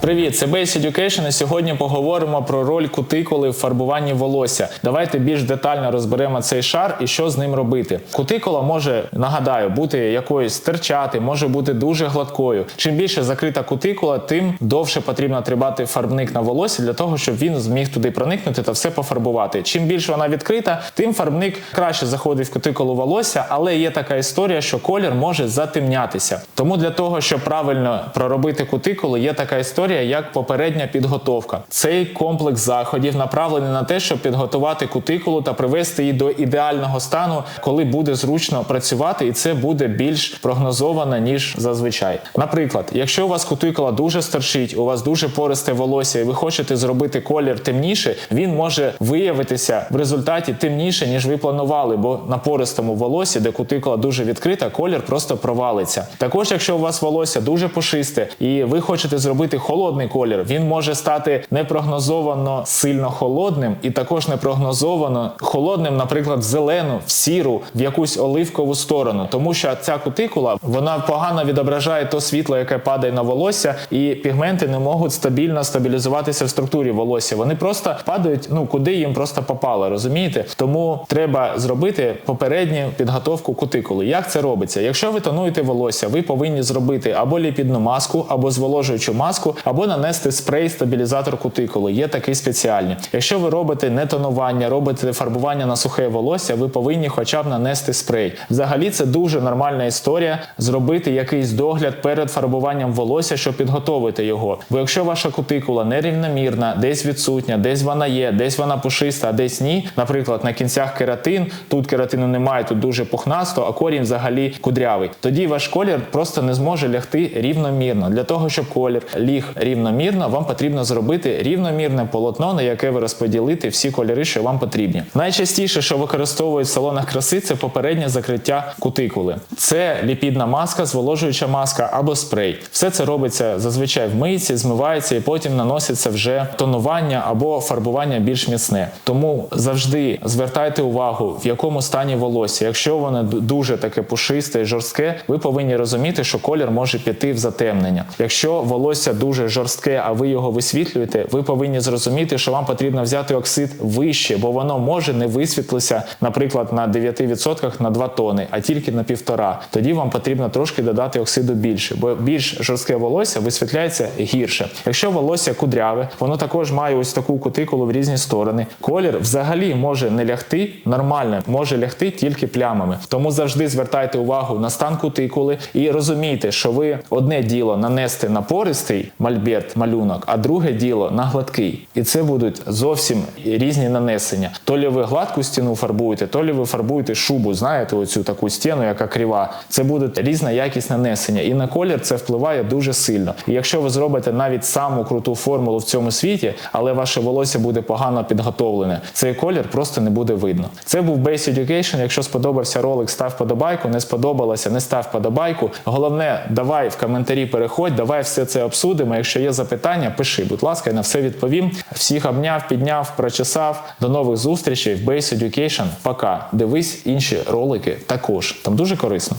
Привіт, це Base Education і сьогодні поговоримо про роль кутикули в фарбуванні волосся. Давайте більш детально розберемо цей шар і що з ним робити. Кутикула може, нагадаю, бути якоюсь терчати, може бути дуже гладкою. Чим більше закрита кутикула, тим довше потрібно тримати фарбник на волосі для того, щоб він зміг туди проникнути та все пофарбувати. Чим більше вона відкрита, тим фарбник краще заходить в кутикулу волосся, але є така історія, що колір може затемнятися. Тому для того, щоб правильно проробити кутикулу, є така історія, як попередня підготовка. Цей комплекс заходів направлений на те, щоб підготувати кутикулу та привести її до ідеального стану, коли буде зручно працювати, і це буде більш прогнозовано ніж зазвичай. Наприклад, якщо у вас кутикула дуже старшить, у вас дуже пористе волосся, і ви хочете зробити колір темніше, він може виявитися в результаті темніше, ніж ви планували, бо на пористому волосі, де кутикула дуже відкрита, колір просто провалиться. Також, якщо у вас волосся дуже пушисте і ви хочете зробити холодний колір, він може стати непрогнозовано сильно холодним, і також непрогнозовано холодним, наприклад, в зелену, в сіру, в якусь оливкову сторону, тому що ця кутикула вона погано відображає то світло, яке падає на волосся, і пігменти не можуть стабільно стабілізуватися в структурі волосся. Вони просто падають, ну куди їм просто попало, розумієте? Тому треба зробити попередню підготовку кутикули. Як це робиться? Якщо ви тонуєте волосся, ви повинні зробити або ліпідну маску, або зволожуючу маску, або нанести спрей стабілізатор кутикули. Є такий спеціальні. Якщо ви робите не тонування, робите фарбування на сухе волосся, ви повинні хоча б нанести спрей. Взагалі, це дуже нормальна історія зробити якийсь догляд перед фарбуванням волосся, щоб підготовити його. Бо якщо ваша кутикула нерівномірна, десь відсутня, десь вона є, десь вона пушиста, а десь ні. Наприклад, на кінцях кератин, тут кератину немає, тут дуже пухнасто, а корінь взагалі кудрявий. Тоді ваш колір просто не зможе лягти рівномірно. Для того, щоб колір ліг рівномірно, вам потрібно зробити рівномірне полотно, на яке ви розподілите всі кольори, що вам потрібні. Найчастіше, що використовують в салонах краси, це попереднє закриття кутикули. Це ліпідна маска, зволожуюча маска або спрей. Все це робиться зазвичай в мийці, змивається і потім наноситься вже тонування або фарбування більш міцне. Тому завжди звертайте увагу, в якому стані волосся. Якщо воно дуже таке пушисте і жорстке, ви повинні розуміти, що колір може піти в затемнення. Якщо волосся дуже жорстке, а ви його висвітлюєте, ви повинні зрозуміти, що вам потрібно взяти оксид вище, бо воно може не висвітлитися, наприклад, на 9% на 2 тони, а тільки на півтора. Тоді вам потрібно трошки додати оксиду більше, бо більш жорстке волосся висвітляється гірше. Якщо волосся кудряве, воно також має ось таку кутикулу в різні сторони. Колір взагалі може не лягти нормально, може лягти тільки плямами. Тому завжди звертайте увагу на стан кутикули і розумійте, що ви одне діло нанести на пористий мальберт малюнок, а друге діло на гладкий. І це будуть зовсім різні нанесення. То лі ви гладку стіну фарбуєте, то лі ви фарбуєте шубу, знаєте, оцю таку стіну, яка крива. Це буде різна якість нанесення. І на колір це впливає дуже сильно. І якщо ви зробите навіть саму круту формулу в цьому світі, але ваше волосся буде погано підготовлене, цей колір просто не буде видно. Це був Base Education. Якщо сподобався ролик, став подобайку. Не сподобалося, не став подобайку. Головне, давай в коментарі переходь, давай все це обсудимо. Якщо є запитання, пиши, будь ласка, я на все відповім. Всіх обняв, підняв, прочесав. До нових зустрічей в Base Education. Пока. Дивись інші ролики також. Там дуже корисно.